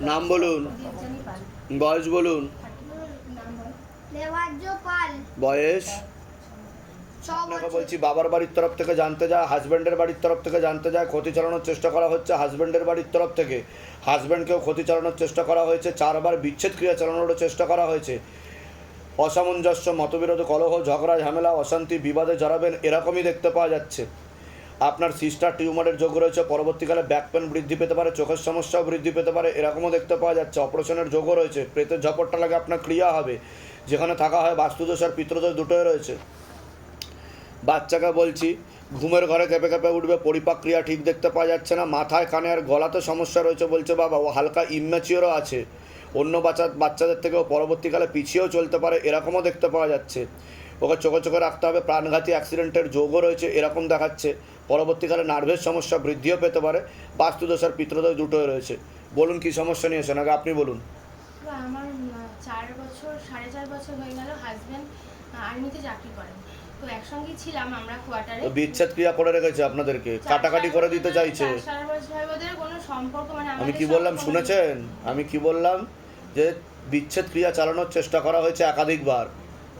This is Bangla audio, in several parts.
নাম বলুন। বয়স বলুন। বয়স? বলছি, বাবার বাড়ির তরফ থেকে জানতে যায়, হাজব্যান্ডের বাড়ির তরফ থেকে জানতে যায়, ক্ষতি চালানোর চেষ্টা করা হচ্ছে হাজব্যান্ডের বাড়ির তরফ থেকে। হাজব্যান্ডকেও ক্ষতি চালানোর চেষ্টা করা হয়েছে, চারবার বিচ্ছেদ ক্রিয়া চালানোরও চেষ্টা করা হয়েছে। অসামঞ্জস্য, মতবিরোধ, কলহ, ঝগড়া, ঝামেলা, অশান্তি, বিবাদে জড়াবেন, এরকমই দেখতে পাওয়া যাচ্ছে। আপনার সিস্টার টিউমারের যোগ রয়েছে, পরবর্তীকালে ব্যাক পেন বৃদ্ধি পেতে পারে, চোখের সমস্যাও বৃদ্ধি পেতে পারে, এরকমও দেখতে পাওয়া যাচ্ছে। অপারেশনের যোগও রয়েছে প্রেতের ঝপটটা লাগে আপনার ক্রিয়া হবে, যেখানে থাকা হয় বাস্তুদোষ আর পিতৃদোষ দুটোই রয়েছে। বাচ্চাকে বলছি, ঘুমের ঘরে কেঁপে কেঁপে উঠবে পরিপাক্রিয়া ঠিক দেখতে পাওয়া যাচ্ছে না, মাথায়, কানে আর গলাতে সমস্যা রয়েছে বলছে বাবা, ও হালকা ইম্যাচিওরও আছে। অন্য বাচ্চা, বাচ্চাদের থেকেও পরবর্তীকালে পিছিয়েও চলতে পারে, এরকমও দেখতে পাওয়া যাচ্ছে। ওকে চোখে চোখে রাখতে হবে প্রাণঘাতী অ্যাক্সিডেন্টের যোগও রয়েছে এরকম দেখাচ্ছে। পরবর্তীকালে নার্ভের সমস্যা বৃদ্ধিও পেতে পারে বাস্তুদোষ আর পিতৃদোষ দুটোই রয়েছে। বলুন কি সমস্যা নিয়েছেন আগে আপনি বলুন। আমার চার বছর সাড়ে চার বছর হয়ে গেল হাজব্যান্ড আর্মিতে চাকরি করেন। তো একসঙ্গেই ছিলাম আমরা কোয়ার্টারে বিচ্ছেদ ক্রিয়া করে রেখেছে আপনাদেরকে? কাটাকাটি করে দিতে চাইছে? কোনো সম্পর্ক মানে আমি কি বললাম শুনেছেন? আমি কি বললাম যে বিচ্ছেদ ক্রিয়া চালানোর চেষ্টা করা হয়েছে একাধিকবার।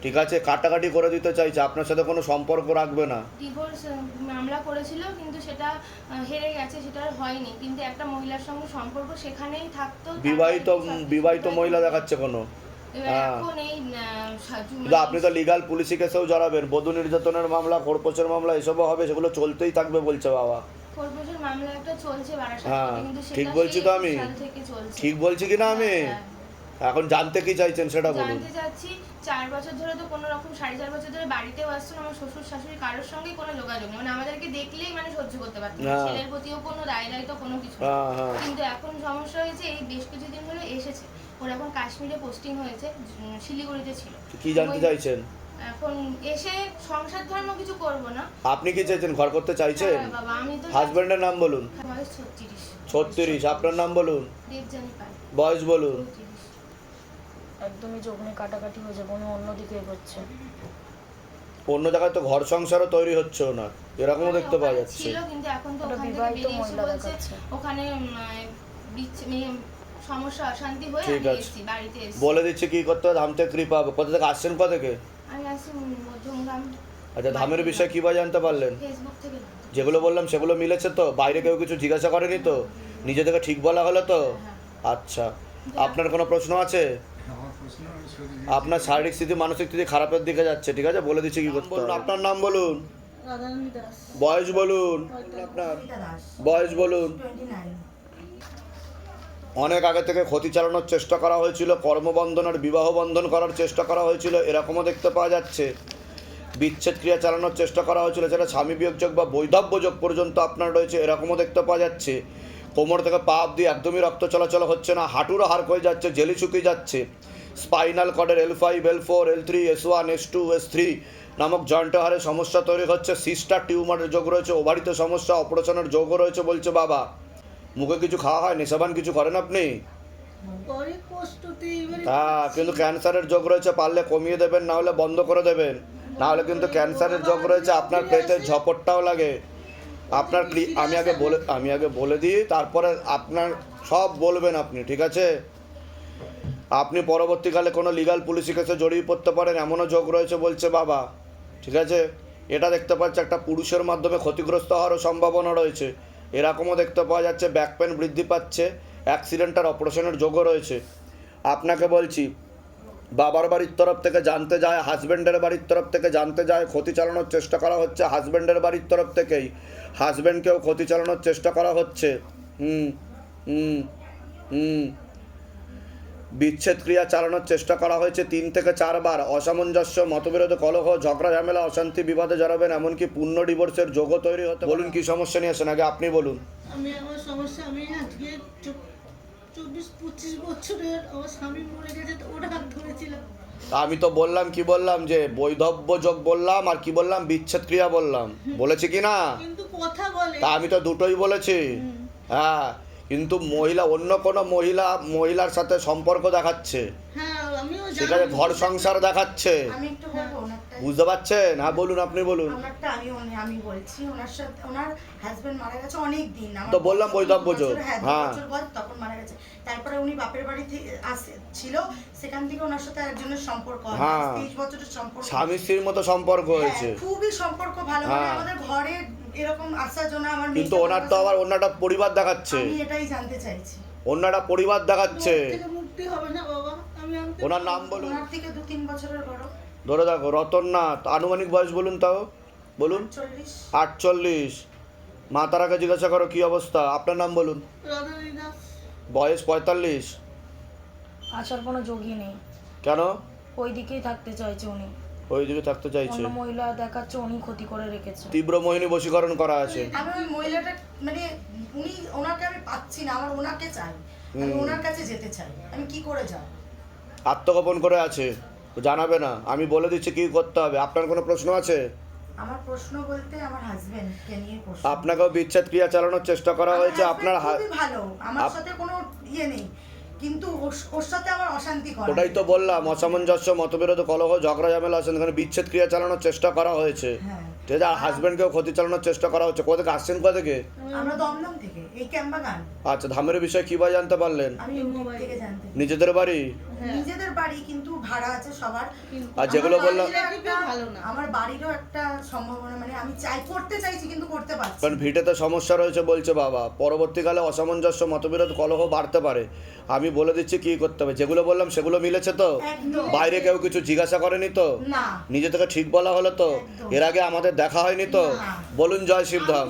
ঠিক আছে কাটাকাটি করে দিতে চাইছে আপনার সাথে কোনো সম্পর্ক রাখবে না। ডিভোর্স মামলা করেছিল কিন্তু সেটা হেরে গেছে সেটা আর হয়নি। কিন্তু একটা মহিলার সঙ্গে সম্পর্ক সেখানেই থাকতো বিবাহিত বিবাহিত মহিলা দেখাচ্ছে কোনো? হ্যাঁ। আপনি তো লিগাল পুলিশি কেসেও জড়াবেন। বধূ নির্যাতনের মামলা খোরপোশের মামলা এসবও হবে সেগুলো চলতেই থাকবে বলছে বাবা। হ্যাঁ, ঠিক বলছি তো আমি? ঠিক বলছি কি না আমি হ্যাঁ, এখন জানতে কি চাইছেন সেটা বলুন। জানতে চাচ্ছি চার বছর ধরে তো কোনো রকম সাড়ে চার বছর ধরে বাড়িতেও আসতো না আমার শ্বশুর শাশুড়ি কারোর সঙ্গেই কোনো যোগাযোগ নেই। মানে আমাদেরকে দেখলেই মানে সহ্য করতে পারতো না। হ্যাঁ। ছেলের প্রতিও কোনো দায় দায়িত্ব কোনো কিছু। হ্যাঁ হ্যাঁ। কিন্তু এখন সমস্যা হয়েছে এই বেশ কিছুদিন হলো এসেছে। ওর এখন কাশ্মীরে পোস্টিং হয়েছে শিলিগুড়িতে ছিল। কি জানতে চাইছেন? এখন এসে সংসার ধর্ম কিছু করব না। আপনি কি চাইছেন ঘর করতে চাইছেন? বাবা আমি তো হাজব্যান্ডের নাম বলুন। বয়স ছত্রিশ। ছত্রিশ আপনার নাম বলুন। বয়স বলুন। একদমই চোখ নিয়ে কাটাকাটি হয়ে যাবে উনি অন্যদিকে এগোচ্ছে। অন্য জায়গায় তো ঘর সংসারও তৈরি হচ্ছে না। এরকমও দেখতে পাওয়া যাচ্ছে। ছিল কিন্তু এখন তো ওখান থেকে বেরিয়ে এসে বলছে ওখানে মেয়ে- সমস্যা অশান্তি হয়ে ঠিক আমি আছে। এসেছি বাড়িতে এসেছি। বলে দিচ্ছি কি করতে হবে? ধাম থেকে কৃপা হবে। কোথা থেকে? আসছেন কোথা থেকে? আমি আসছি মধ্যমগ্রাম। আচ্ছা ধামের বিষয়ে কী বা জানতে পারলেন? ফেসবুক থেকে। যেগুলো বললাম সেগুলো মিলেছে তো? বাইরে কেউ কিছু জিজ্ঞাসা করেনি তো? নিজে থেকে ঠিক বলা হলো তো? হ্যাঁ। আচ্ছা। আপনার কোনো প্রশ্ন আছে? আপনার শারীরিক স্থিতি মানসিক স্থিতি খারাপের দিকে যাচ্ছে ঠিক আছে? বলে দিচ্ছি কি করতে বলুন আপনার নাম বলুন। বয়স বলুন। আপনার বয়স বলুন। অনেক আগে থেকে ক্ষতি চালানোর চেষ্টা করা হয়েছিল কর্মবন্ধন আর বিবাহ বন্ধন করার চেষ্টা করা হয়েছিল এরকমও দেখতে পাওয়া যাচ্ছে। বিচ্ছেদ ক্রিয়া চালানোর চেষ্টা করা হয়েছিল যেটা স্বামী বিয়োগযোগ বা বৈধব্য যোগ পর্যন্ত আপনার রয়েছে এরকমও দেখতে পাওয়া যাচ্ছে। কোমর থেকে পা অব্দি একদমই রক্ত চলাচল হচ্ছে না হাঁটুরও হার হয়ে যাচ্ছে জেলি শুকিয়ে যাচ্ছে। Spinal কর্ডের L five L four L three S one S two S three নামক জয়েন্টে হারে সমস্যা তৈরি হচ্ছে। সিস্টার টিউমারের যোগ রয়েছে ওভারিতে সমস্যা অপারেশনের যোগও রয়েছে বলছে বাবা। মুখে কিছু খাওয়া হয় নেশাবান কিছু করেন আপনি? হ্যাঁ কিন্তু ক্যান্সারের যোগ রয়েছে পারলে কমিয়ে দেবেন না হলে বন্ধ করে দেবেন। না হলে কিন্তু ক্যান্সারের যোগ রয়েছে আপনার পেটের ঝপটটাও লাগে। আপনার আমি আগে বলে আমি আগে বলে দিই তারপরে আপনার সব বলবেন আপনি ঠিক আছে? আপনি পরবর্তীকালে কোনো লিগাল পুলিশি কেসে জড়িয়ে পড়তে পারেন, এমনও যোগ রয়েছে বলছে বাবা। ঠিক আছে? এটা দেখতে পাচ্ছে একটা পুরুষের মাধ্যমে ক্ষতিগ্রস্ত হওয়ারও সম্ভাবনা রয়েছে। এরকমও দেখতে পাওয়া যাচ্ছে ব্যাক পেন বৃদ্ধি পাচ্ছে অ্যাক্সিডেন্ট আর অপারেশনের যোগও রয়েছে। আপনাকে বলছি, বাবার বাড়ির তরফ থেকে জানতে যায় হাজব্যান্ডের বাড়ির তরফ থেকে জানতে যায়, ক্ষতি চালানোর চেষ্টা করা হচ্ছে হাজব্যান্ডের বাড়ির তরফ থেকেই। হাজব্যান্ডকেও ক্ষতি চালানোর চেষ্টা করা হচ্ছে। হুম হুম হুম। বিচ্ছেদ ক্রিয়া চালানোর চেষ্টা করা হয়েছে। তিন থেকে চারবার অসামঞ্জস্য মতবিরোধ কলহ ঝগড়া ঝামেলা অশান্তি বিবাদে জড়াবেন এমনকি পূর্ণ ডিভোর্সের যোগও তৈরি হতে বলুন কি সমস্যা নিয়ে আসেন? আগে আপনি বলুন। আমি আমার সমস্যা আমি আজকে চব্বিশ পঁচিশ বছরের আমার স্বামী মরে গেছে তো ওটা হাত ধরেছিলাম। তা আমি তো বললাম কি বললাম যে বৈধব্য যোগ বললাম আর কি বললাম? বিচ্ছেদ ক্রিয়া বললাম। বলেছি কি না? কিন্তু কথা বলে। তা আমি তো দুটোই বলেছি। হ্যাঁ কিন্তু মহিলা অন্য কোনো মহিলা মহিলার সাথে সম্পর্ক দেখাচ্ছে। হ্যাঁ আমিও ঠিক আছে ঘর সংসার দেখাচ্ছে। আমি একটু বলব ওনারটা বুঝতে পারছেন? হ্যাঁ বলুন আপনি বলুন। আমি আমি বলছি ওনার সাথে মারা গেছে অনেক তো বললাম বৈধব্য বছর, যোগ। হ্যাঁ হ্যাঁ। তারপরে উনি বাপের বাড়ি থেকে আসে ছিল। সেখান থেকে ওনার সাথে একজনের সম্পর্ক হ্যাঁ। বছরের সম্পর্ক। স্বামী স্ত্রীর মতো সম্পর্ক হয়েছে। হ্যাঁ, খুবই সম্পর্ক ভালো। মানে হ্যাঁ। আমাদের ঘরে এরকম আসার জন্য আমার কিন্তু ওনার তো আবার অন্যটা পরিবার দেখাচ্ছে। আমি এটাই জানতে চাইছি। অন্যটা পরিবার দেখাচ্ছে। মুক্তি হবে না বাবা। আমি ওনার নাম বলুন। ওনার থেকে দু তিন বছরের বড়। ধরে দেখো রতননাথ আনুমানিক বয়স বলুন তাও। বলুন। আটচল্লিশ। মা তারাকে জিজ্ঞাসা করো কি অবস্থা? আপনার নাম বলুন। বয়স পঁয়তাল্লিশ। আসার কোনো যোগই নেই। কেন? ওই দিকেই থাকতে চাইছে উনি। ওই দিকে থাকতে চাইছে। মহিলা দেখাচ্ছে উনি ক্ষতি করে রেখেছে। তীব্র মোহিনী বশীকরণ করা আছে। আমি ওই মহিলাটা মানে উনি ওনাকে আমি পাচ্ছি না আমার ওনাকে চাই। আমি ওনার কাছে যেতে চাই। আমি কি করে যাব? আত্মগোপন করে আছে। জানাবে না। আমি বলে দিচ্ছি কি করতে হবে। আপনার কোনো প্রশ্ন আছে? আমার প্রশ্ন বলতে আমার হাজবেন্ডকে নিয়ে প্রশ্ন। আপনাকেও বিচ্ছেদ ক্রিয়া চালানোর চেষ্টা করা হয়েছে। আপনার ভালো। আমার সাথে কোনো ইয়ে নেই। কিন্তু ওর- সাথে আমার অশান্তি করে। ওটাই তো বললাম অসামঞ্জস্য মতবিরোধ কলহ ঝগড়া ঝামেলা এখানে বিচ্ছেদ ক্রিয়া চালানোর চেষ্টা করা হয়েছে। হ্যাঁ। ঠিক আছে আর হাজব্যান্ডকেও ক্ষতি চালানোর চেষ্টা করা হচ্ছে। কোথা থেকে আসছেন কোথা থেকে? আমরা দমদম থেকে এই ক্যাম্বাগান আচ্ছা ধামের বিষয়ে কী বা জানতে পারলেন? আমি ইউটিউব থেকে জানতে নিজেদের বাড়ি? নিজেদের বাড়ি কিন্তু ভাড়া আছে সবার। আর যেগুলো বললাম। আমার বাড়িরও একটা সম্ভাবনা মানে আমি চাই করতে চাইছি কিন্তু করতে পারছি কারণ ভিটেতে সমস্যা রয়েছে বলছে বাবা। পরবর্তীকালে অসামঞ্জস্য মতবিরোধ কলহ বাড়তে পারে। আমি বলে দিচ্ছি কি করতে হবে। যেগুলো বললাম সেগুলো মিলেছে তো? বাইরে কেউ কিছু জিজ্ঞাসা করেনি তো? নিজে থেকে ঠিক বলা হলো তো? এর আগে আমাদের দেখা হয়নি তো? বলুন জয় শিবধাম।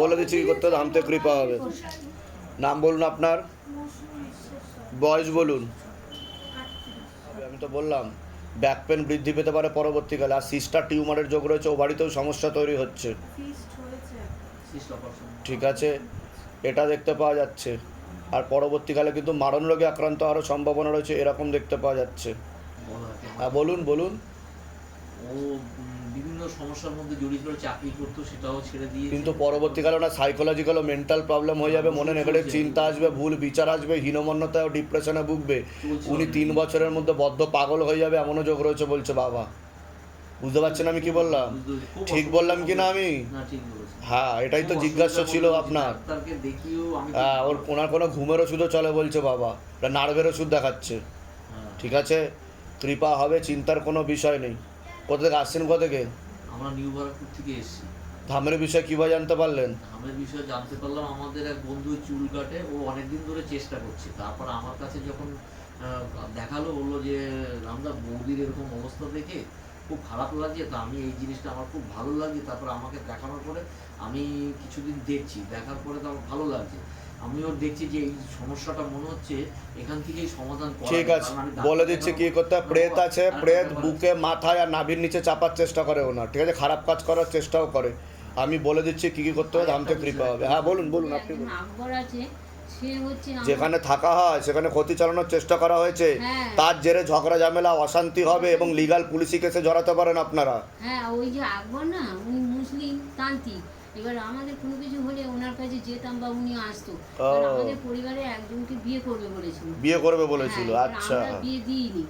বলে দিচ্ছি কি করতে হবে, ধামতে কৃপা হবে। নাম বলুন আপনার? বয়স বলুন। আমি তো বললাম ব্যাক পেন বৃদ্ধি পেতে পারে পরবর্তীকালে আর সিস্টার টিউমারের যোগ রয়েছে ও বাড়িতেও সমস্যা তৈরি হচ্ছে। ঠিক আছে? এটা দেখতে পাওয়া যাচ্ছে। আর পরবর্তীকালে কিন্তু মারণ রোগে আক্রান্ত আরও সম্ভাবনা রয়েছে এরকম দেখতে পাওয়া যাচ্ছে। হ্যাঁ বলুন বলুন। বিভিন্ন সমস্যার মধ্যে জড়িত চাকরি করতো সেটাও ছেড়ে দিয়ে কিন্তু পরবর্তীকালে ওনার সাইকোলজিক্যাল ও মেন্টাল প্রবলেম হয়ে যাবে মনে নেগেটিভ চিন্তা আসবে ভুল বিচার আসবে হীনমন্যতা ও ডিপ্রেশনে ভুগবে। উনি তিন বছরের মধ্যে বদ্ধ পাগল হয়ে যাবে এমনও যোগ রয়েছে বলছে বাবা। বুঝতে পারছেন আমি কি বললাম? ঠিক বললাম কি না আমি? বলেছেন। হ্যাঁ এটাই তো জিজ্ঞাসা ছিল আপনার। হ্যাঁ ওর ওনার কোনো ঘুমের ওষুধও চলে বলছে বাবা। নার্ভের ওষুধ দেখাচ্ছে। হ্যাঁ, ঠিক আছে? কৃপা হবে চিন্তার কোনো বিষয় নেই। কোথা থেকে আসছেন কোথা থেকে? আমরা নিউ বারাকপুর থেকে এসেছি। ধামের বিষয়ে কীভাবে জানতে পারলেন? ধামের বিষয়ে জানতে পারলাম আমাদের এক বন্ধু চুল কাটে ও অনেকদিন ধরে চেষ্টা করছে। তারপর আমার কাছে যখন দেখাল বলল যে রামদা বৌদির এরকম অবস্থা দেখে খুব খারাপ লাগছে তো আমি এই জিনিসটা আমার খুব ভালো লাগছে। তারপর আমাকে দেখানোর পরে আমি কিছুদিন দেখছি দেখার পরে তো আমার ভালো লাগছে। আমিও দেখছি যে এই সমস্যাটা মনে হচ্ছে এখান থেকেই সমাধান ঠিক আছে। বলে দিচ্ছি কি করতে হবে প্রেত আছে প্রেত বুকে মাথায় আর নাভির নিচে চাপার চেষ্টা করে ওনার ঠিক আছে? খারাপ কাজ করার চেষ্টাও করে। আমি বলে দিচ্ছি কি কি করতে হবে ধামতে কৃপা হবে। হ্যাঁ বলুন বলুন আপনি যেখানে থাকা হয় সেখানে ক্ষতি চালানোর চেষ্টা করা হয়েছে। হ্যাঁ। তার জেরে ঝগড়া ঝামেলা অশান্তি হবে এবং লিগাল পুলিশি কেসে জড়াতে পারেন আপনারা। হ্যাঁ ওই যে আকবর না উনি মুসলিম তান্ত্রিক। এবার আমাদের কোনো কিছু হলে ওনার কাছে যেতাম বা উনি আসতো। কারণ আমাদের পরিবারে একজনকে বিয়ে করবে বলেছিল। বিয়ে করবে বলেছিল হ্যাঁ, আচ্ছা। বিয়ে দিইনি।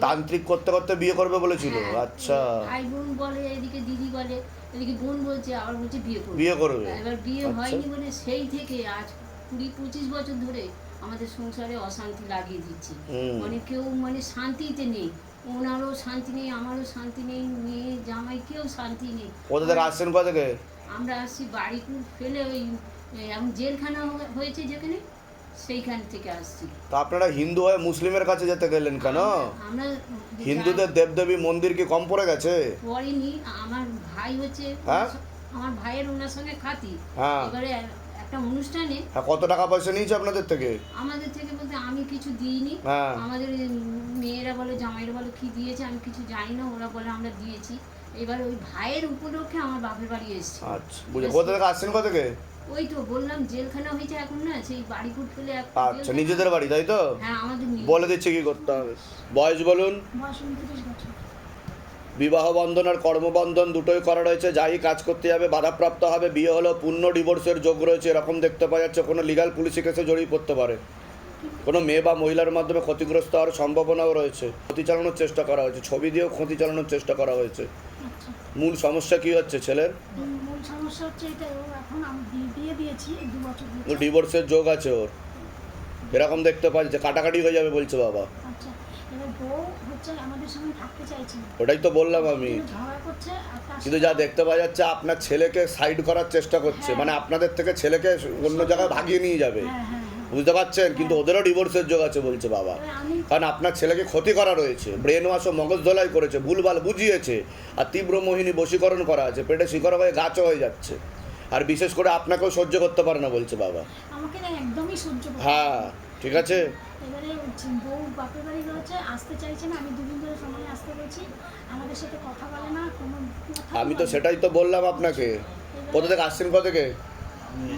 তান্ত্রিক করতে করতে বিয়ে করবে বলেছিল হ্যাঁ, আচ্ছা। ভাই বোন বলে এদিকে দিদি বলে এদিকে বোন বলছে আবার বলছে বিয়ে করবে। বিয়ে করবে। এবার বিয়ে আচ্ছা। হয়নি বলে সেই থেকে আজ কুড়ি পঁচিশ বছর ধরে আমাদের সংসারে অশান্তি লাগিয়ে দিচ্ছে। মানে কেউ মানে শান্তিতে নেই। ওনারও শান্তি নেই আমারও শান্তি নেই মেয়ে জামাই কেউ শান্তি নেই। কোথা থেকে আসছেন কোথা থেকে? আমরা আসছি বাড়িকুল ফেলে ওই এখন জেলখানা হয়েছে যেখানে সেইখান থেকে আসছি। তো আপনারা হিন্দু হয়ে মুসলিমের কাছে যেতে গেলেন কেন? আমরা হিন্দুদের দেবদেবী মন্দির কি কম পড়ে গেছে? পড়িনি আমার ভাই হচ্ছে হ্যাঁ? আমার ভাইয়ের ওনার সঙ্গে খাতি। হ্যাঁ। এবারে একটা অনুষ্ঠানে হ্যাঁ কত টাকা পয়সা নিয়েছে আপনাদের থেকে? আমাদের থেকে বলতে আমি কিছু দিইনি। হ্যাঁ। আমাদের মেয়েরা বলে জামাইরা বলে কি দিয়েছে আমি কিছু জানি না ওরা বলে আমরা দিয়েছি। এবার ওই ভাইয়ের উপলক্ষে আমার বাপের বাড়ি এসেছি। আচ্ছা বুঝে কোথা থেকে আসছেন কোথা থেকে? ওই তো বললাম জেলখানা হয়েছে এখন না সেই বাড়ি কুট ফেলে আচ্ছা নিজেদের বাড়ি তাই তো? হ্যাঁ আমাদের বলে দিচ্ছি কি করতে হবে। বয়স বলুন। বিবাহ বন্ধন আর কর্মবন্ধন দুটোই করা রয়েছে যাই কাজ করতে যাবে বাধাপ্রাপ্ত হবে বিয়ে হলো পূর্ণ ডিভোর্সের যোগ রয়েছে এরকম দেখতে পাওয়া যাচ্ছে কোনো লিগাল পুলিশি কেসে জড়িয়ে পড়তে পারে। কোনো মেয়ে বা মহিলার মাধ্যমে ক্ষতিগ্রস্ত হওয়ার সম্ভাবনাও রয়েছে। ক্ষতি চালানোর চেষ্টা করা হয়েছে ছবি দিয়েও ক্ষতি চালানোর চেষ্টা করা হয়েছে। মূল সমস্যা কি হচ্ছে ছেলের? মূল সমস্যা হচ্ছে এটা ও এখন আমি বিয়ে দিয়ে দিয়েছি দু বছর হয়েছে। ডিভোর্সের যোগ আছে ওর। এরকম দেখতে পাচ্ছে কাটাকাটি হয়ে যাবে বলছে বাবা। আচ্ছা এবার বউ হচ্ছে আমাদের সঙ্গে থাকতে চাইছে ওটাই তো বললাম আমি। কিন্তু ঝগড়া করছে কিন্তু যা দেখতে পাওয়া যাচ্ছে আপনার ছেলেকে সাইড করার চেষ্টা করছে। মানে আপনাদের থেকে ছেলেকে অন্য জায়গায় ভাগিয়ে নিয়ে যাবে। হ্যাঁ হ্যাঁ হ্যাঁ। বুঝতে পারছেন? কিন্তু ওদেরও ডিভোর্সের যোগ আছে বলছে বাবা। কারণ আপনার ছেলেকে ক্ষতি করা রয়েছে ব্রেন ওয়াশ ও মগজ ধোলাই করেছে ভুলভাল বুঝিয়েছে আর তীব্র মোহিনী বশীকরণ করা আছে পেটে শিকড় হয়ে গাছও হয়ে যাচ্ছে। আর বিশেষ করে আপনাকেও সহ্য করতে পারে না বলছে বাবা। আমাকে না একদমই সহ্য হ্যাঁ ঠিক আছে? এবারে বউ বাপের বাড়ি রয়েছে আসতে চাইছে না আমি দুদিন ধরে সময় আসতে বলছি আমাদের সাথে কথা বলে না কোনো আমি তো সেটাই তো বললাম আপনাকে। কোথা থেকে? আসছেন কোথা থেকে?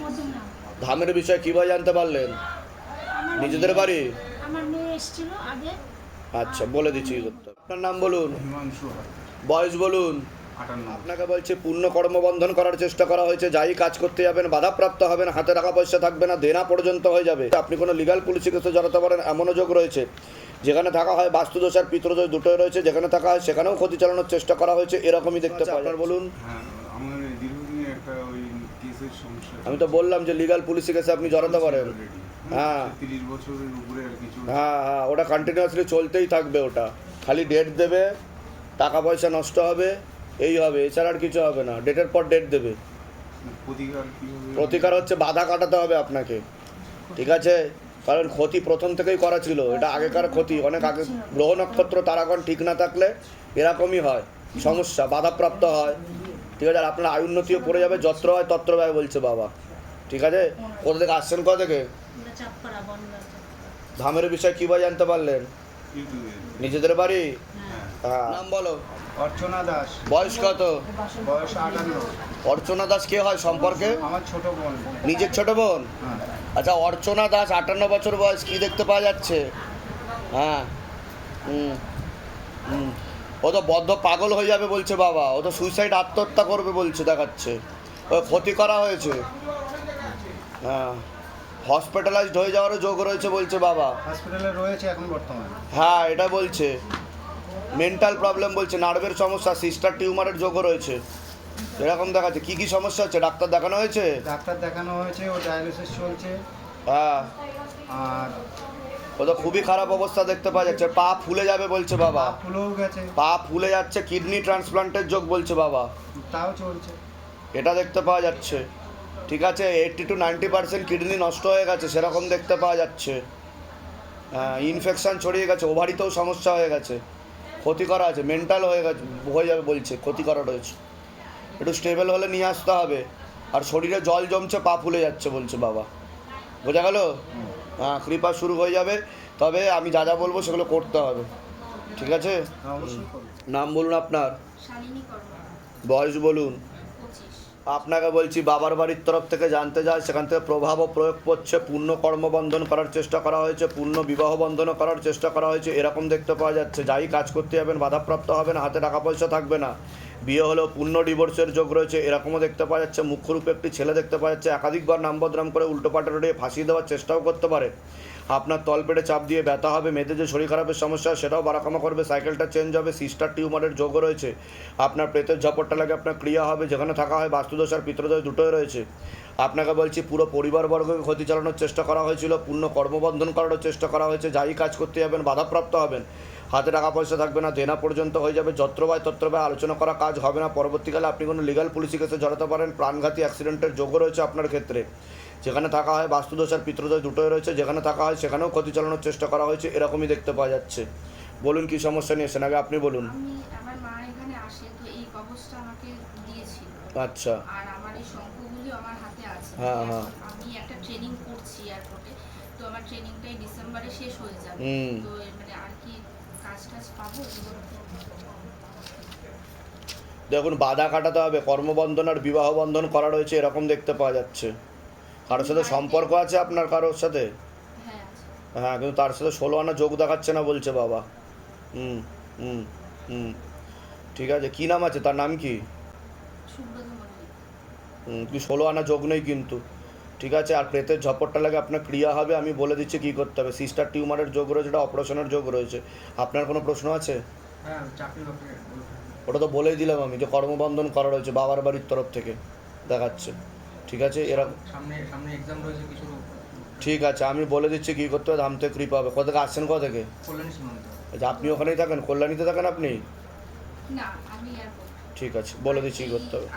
মধ্যমগ্রাম। ধামের বিষয়ে কীভাবে জানতে পারলেন? নিজেদের বাড়ি? আচ্ছা বলে দিচ্ছি। আপনার নাম বলুন। বয়স বলুন। আপনাকে বলছে পূর্ণ কর্মবন্ধন করার চেষ্টা করা হয়েছে। যাই কাজ করতে যাবেন বাধাপ্রাপ্ত হবেন হাতে টাকা পয়সা থাকবে না দেনা পর্যন্ত হয়ে যাবে। আপনি কোনো লিগাল পুলিশি কেসে জড়াতে পারেন এমনও যোগ রয়েছে। যেখানে থাকা হয় বাস্তুদোষ আর পিতৃদোষ দুটোই রয়েছে। যেখানে থাকা হয় সেখানেও ক্ষতি চালানোর চেষ্টা করা হয়েছে। এরকমই দেখতে যায়। আপনার বলুন হ্যাঁ আমার দীর্ঘদিনের একটা ওই কেসের সমস্যা আমি তো বললাম যে লিগাল পুলিশি কেসে আপনি জড়াতে পারেন। হ্যাঁ। তিরিশ বছরের উপরে আর কিছু হ্যাঁ হ্যাঁ ওটা কন্টিনিউয়াসলি চলতেই থাকবে ওটা। খালি ডেট দেবে টাকা পয়সা নষ্ট হবে এই হবে এছাড়া আর কিছু হবে না। ডেটের পর ডেট দেবে। প্রতিকার প্রতিকার হচ্ছে বাধা কাটাতে হবে আপনাকে। ঠিক আছে? কারণ ক্ষতি প্রথম থেকেই করা ছিল। এটা আগেকার ক্ষতি। অনেক আগে গ্রহ নক্ষত্র তারাগণ ঠিক না থাকলে এরকমই হয়। সমস্যা বাধাপ্রাপ্ত হয়। ঠিক আছে আর আপনার আয় উন্নতিও পড়ে যাবে যত্র হয় তত্র ব্যয় বলছে বাবা। ঠিক আছে? কোথা থেকে আসছেন কোথা থেকে? ধামের বিষয়ে কীভাবে জানতে পারলেন? নিজেদের বাড়ি? হ্যাঁ। হ্যাঁ। নাম বলো। অর্চনা দাস। বয়স কত? বয়স আটান্ন। অর্চনা দাস কে হয় সম্পর্কে? আমার ছোট বোন। নিজের ছোট বোন? হ্যাঁ। আচ্ছা অর্চনা দাস আটান্ন বছর বয়স কি দেখতে পাওয়া যাচ্ছে? হ্যাঁ। হুম। হুম। ও তো বদ্ধ পাগল হয়ে যাবে বলছে বাবা। ও তো সুইসাইড আত্মহত্যা করবে বলছে দেখাচ্ছে। ও ক্ষতি করা হয়েছে। হ্যাঁ। হসপিটালাইজড হয়ে যাওয়ারও যোগ রয়েছে বলছে বাবা। হসপিটালে রয়েছে এখন বর্তমানে। হ্যাঁ এটা বলছে। মেন্টাল প্রবলেম বলছে নার্ভের সমস্যা সিস্টার টিউমারের যোগও রয়েছে। এরকম দেখাচ্ছে। কি কি সমস্যা হচ্ছে? ডাক্তার দেখানো হয়েছে? ডাক্তার দেখানো হয়েছে ও ডায়ালিসিস চলছে। হ্যাঁ। আর ও তো খুবই খারাপ অবস্থা দেখতে পাওয়া যাচ্ছে। পা ফুলে যাবে বলছে বাবা। পা ফুলেও গেছে। পা ফুলে যাচ্ছে কিডনি ট্রান্সপ্লান্টের যোগ বলছে বাবা। তাও চলছে। এটা দেখতে পাওয়া যাচ্ছে। ঠিক আছে eighty two ninety percent kidney নষ্ট হয়ে গেছে সেরকম দেখতে পাওয়া যাচ্ছে। হ্যাঁ ইনফেকশান ছড়িয়ে গেছে ওভারিতেও সমস্যা হয়ে গেছে। ক্ষতি করা আছে মেন্টাল হয়ে গেছে হয়ে যাবে বলছে ক্ষতি করা রয়েছে। একটু স্টেবল হলে নিয়ে আসতে হবে। আর শরীরে জল জমছে পা ফুলে যাচ্ছে বলছে বাবা। বোঝা গেল? হ্যাঁ কৃপা শুরু হয়ে যাবে। তবে আমি যা যা বলব সেগুলো করতে হবে। ঠিক আছে? নাম বলুন আপনার। শালিনী বয়স বলুন। আপনাকে বলছি বাবার বাড়ির তরফ থেকে জানতে যায় সেখান থেকে প্রভাব ও প্রয়োগ করছে পূর্ণ কর্মবন্ধন করার চেষ্টা করা হয়েছে পূর্ণ বিবাহ বন্ধনও করার চেষ্টা করা হয়েছে। এরকম দেখতে পাওয়া যাচ্ছে। যাই কাজ করতে যাবেন বাধাপ্রাপ্ত হবেন হাতে টাকা পয়সা থাকবে না। বিয়ে হলো, পূর্ণ ডিভোর্সের যোগ রয়েছে, এরকমও দেখতে পাওয়া যাচ্ছে। মুখ্যরূপে একটি ছেলে দেখতে পাওয়া যাচ্ছে, একাধিকবার নাম বদনাম করে উল্টোপাল্টা রোডে ফাঁসিয়ে দেওয়ার চেষ্টাও করতে পারে। আপনার তলপেটে চাপ দিয়ে ব্যথা হবে, মেয়েদের যে শরীর খারাপের সমস্যা, সেটাও বাড়াকামা করবে, সাইকেলটা চেঞ্জ হবে সিস্টার টিউমারের যোগও রয়েছে। আপনার প্রেতের ঝাপটটা লাগে, আপনার ক্রিয়া হবে, যেখানে থাকা হয় বাস্তুদোষ আর পিতৃদোষ দুটোই রয়েছে। আপনাকে বলছি পুরো পরিবারবর্গকে ক্ষতি চালানোর চেষ্টা করা হয়েছিল পূর্ণ কর্মবন্ধন করানোর চেষ্টা করা হয়েছে যাই কাজ করতে যাবেন বাধাপ্রাপ্ত হবেন। হাতে টাকা পয়সা থাকবে না দেনা পর্যন্ত হয়ে যাবে যত্রবায় তত্রবায় আলোচনা করা কাজ হবে না। পরবর্তীকালে আপনি কোনো লিগাল পুলিশি কেসে জড়াতে পারেন প্রাণঘাতী অ্যাক্সিডেন্টের যোগও রয়েছে আপনার ক্ষেত্রে। যেখানে থাকা হয় বাস্তুদোষ আর পিতৃদোষ দুটোই রয়েছে যেখানে থাকা হয় সেখানেও ক্ষতি চালানোর চেষ্টা করা হয়েছে এরকমই দেখতে পাওয়া যাচ্ছে। বলুন কি সমস্যা নিয়ে এসেছেন আগে আপনি বলুন। আমার মা এখানে আসে তো এই কবচটা আমাকে দিয়েছিল। আচ্ছা। আর আমার এই শঙ্খগুলি আমার হাতে আছে। হ্যাঁ, হ্যাঁ। আমি একটা ট্রেনিং করছি এয়ারপোর্টে তো আমার ট্রেনিংটা এই ডিসেম্বরে শেষ হয়ে যাবে। তো মানে আর কি কাজ টাজ পাবো দেখুন বাধা কাটাতে হবে। কর্মবন্ধন আর বিবাহ বন্ধন করা রয়েছে এরকম দেখতে পাওয়া যাচ্ছে। কারোর সাথে সম্পর্ক আছে আপনার কারোর সাথে? হ্যাঁ হ্যাঁ কিন্তু তার সাথে ষোলো আনা যোগ দেখাচ্ছে না বলছে বাবা। হুম হুম হুম। ঠিক আছে কী নাম আছে? তার নাম কি সুব্রত মল্লিক হুম কি ষোলো আনা যোগ নেই কিন্তু। ঠিক আছে আর প্রেতের ঝপটটা লাগে আপনার ক্রিয়া হবে আমি বলে দিচ্ছি কী করতে হবে। সিস্টার টিউমারের যোগ রয়েছে এটা অপারেশনের যোগ রয়েছে। আপনার কোনো প্রশ্ন আছে? হ্যাঁ ওটা তো বলেই দিলাম আমি যে কর্মবন্ধন করা রয়েছে বাবার বাড়ির তরফ থেকে দেখাচ্ছে। ঠিক আছে এরা সামনে সামনে এক্সাম রয়েছে কিছু। ঠিক আছে আমি বলে দিচ্ছি কী করতে হবে ধাম থেকে কৃপা হবে। কোথা থেকে আসছেন কোথা থেকে? আচ্ছা আপনি ওখানেই থাকেন কল্যাণীতে থাকেন আপনি? না আমি এয়ারপোর্ট ঠিক আছে বলে দিচ্ছি কী করতে হবে।